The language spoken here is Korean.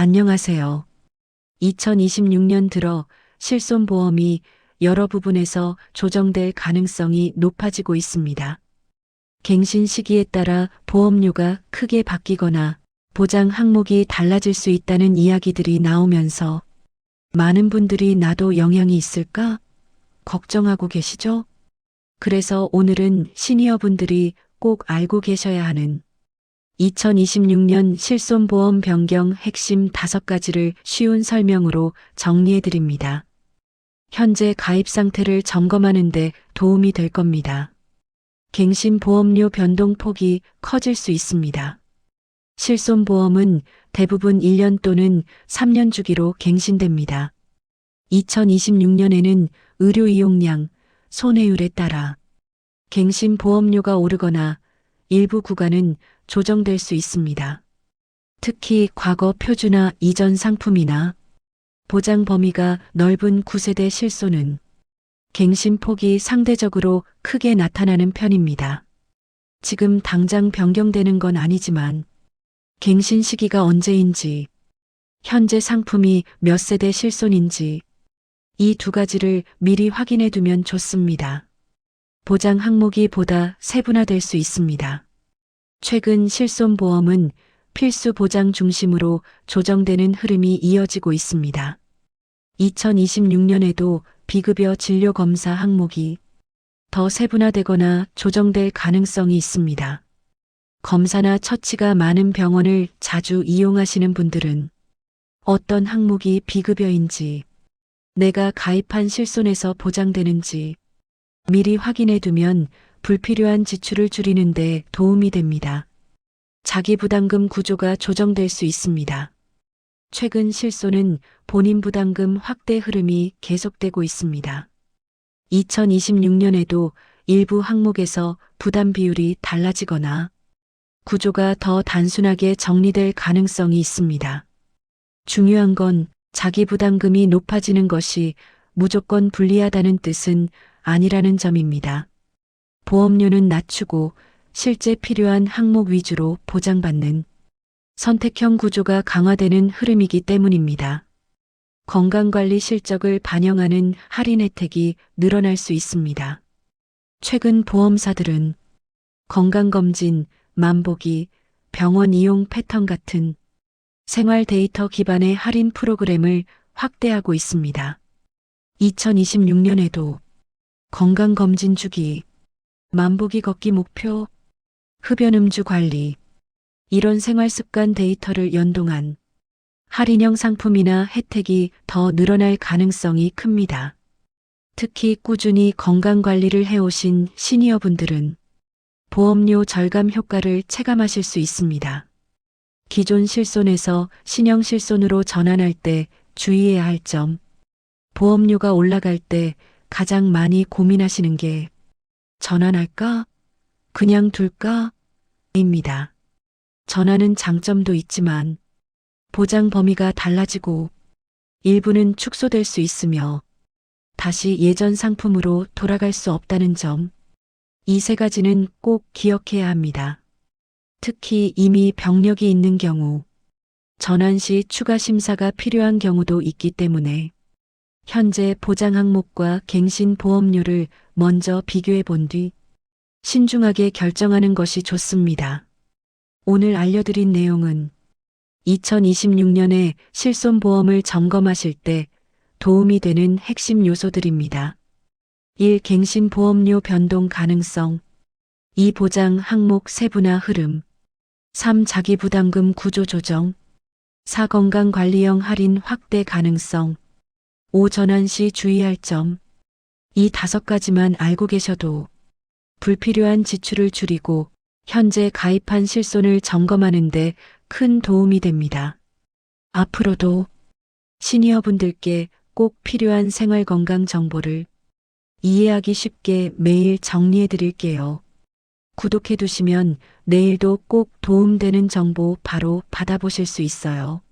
안녕하세요. 2026년 들어 실손보험이 여러 부분에서 조정될 가능성이 높아지고 있습니다. 갱신 시기에 따라 보험료가 크게 바뀌거나 보장 항목이 달라질 수 있다는 이야기들이 나오면서 많은 분들이 나도 영향이 있을까? 걱정하고 계시죠? 그래서 오늘은 시니어분들이 꼭 알고 계셔야 하는 2026년 실손보험 변경 핵심 다섯 가지를 쉬운 설명으로 정리해 드립니다. 현재 가입 상태를 점검하는 데 도움이 될 겁니다. 갱신 보험료 변동 폭이 커질 수 있습니다. 실손보험은 대부분 1년 또는 3년 주기로 갱신됩니다. 2026년에는 의료 이용량, 손해율에 따라 갱신 보험료가 오르거나 일부 구간은 조정될 수 있습니다. 특히 과거 표준화 이전 상품이나 보장 범위가 넓은 9세대 실손은 갱신 폭이 상대적으로 크게 나타나는 편입니다. 지금 당장 변경되는 건 아니지만 갱신 시기가 언제인지, 현재 상품이 몇 세대 실손인지 이 두 가지를 미리 확인해 두면 좋습니다. 보장 항목이 보다 세분화될 수 있습니다. 최근 실손보험은 필수 보장 중심으로 조정되는 흐름이 이어지고 있습니다. 2026년에도 비급여 진료 검사 항목이 더 세분화되거나 조정될 가능성이 있습니다. 검사나 처치가 많은 병원을 자주 이용하시는 분들은 어떤 항목이 비급여인지, 내가 가입한 실손에서 보장되는지 미리 확인해 두면 불필요한 지출을 줄이는 데 도움이 됩니다. 자기 부담금 구조가 조정될 수 있습니다. 최근 실손은 본인 부담금 확대 흐름이 계속되고 있습니다. 2026년에도 일부 항목에서 부담 비율이 달라지거나 구조가 더 단순하게 정리될 가능성이 있습니다. 중요한 건 자기 부담금이 높아지는 것이 무조건 불리하다는 뜻은 아니라는 점입니다. 보험료는 낮추고 실제 필요한 항목 위주로 보장받는 선택형 구조가 강화되는 흐름이기 때문입니다. 건강관리 실적을 반영하는 할인 혜택이 늘어날 수 있습니다. 최근 보험사들은 건강검진, 만보기, 병원 이용 패턴 같은 생활 데이터 기반의 할인 프로그램을 확대하고 있습니다. 2026년에도 건강검진 주기, 만보기 걷기 목표, 흡연 음주 관리, 이런 생활 습관 데이터를 연동한 할인형 상품이나 혜택이 더 늘어날 가능성이 큽니다. 특히 꾸준히 건강 관리를 해오신 시니어분들은 보험료 절감 효과를 체감하실 수 있습니다. 기존 실손에서 신형 실손으로 전환할 때 주의해야 할 점, 보험료가 올라갈 때 가장 많이 고민하시는 게 전환할까? 그냥 둘까? 입니다. 전환은 장점도 있지만 보장 범위가 달라지고 일부는 축소될 수 있으며 다시 예전 상품으로 돌아갈 수 없다는 점. 이 세 가지는 꼭 기억해야 합니다. 특히 이미 병력이 있는 경우, 전환 시 추가 심사가 필요한 경우도 있기 때문에 현재 보장 항목과 갱신 보험료를 먼저 비교해 본 뒤 신중하게 결정하는 것이 좋습니다. 오늘 알려드린 내용은 2026년에 실손보험을 점검하실 때 도움이 되는 핵심 요소들입니다. 1. 갱신 보험료 변동 가능성 2. 보장 항목 세분화 흐름 3. 자기 부담금 구조 조정 4. 건강관리형 할인 확대 가능성 5. 전환 시 주의할 점 이 다섯 가지만 알고 계셔도 불필요한 지출을 줄이고 현재 가입한 실손을 점검하는데 큰 도움이 됩니다. 앞으로도 시니어분들께 꼭 필요한 생활 건강 정보를 이해하기 쉽게 매일 정리해 드릴게요. 구독해 두시면 내일도 꼭 도움되는 정보 바로 받아보실 수 있어요.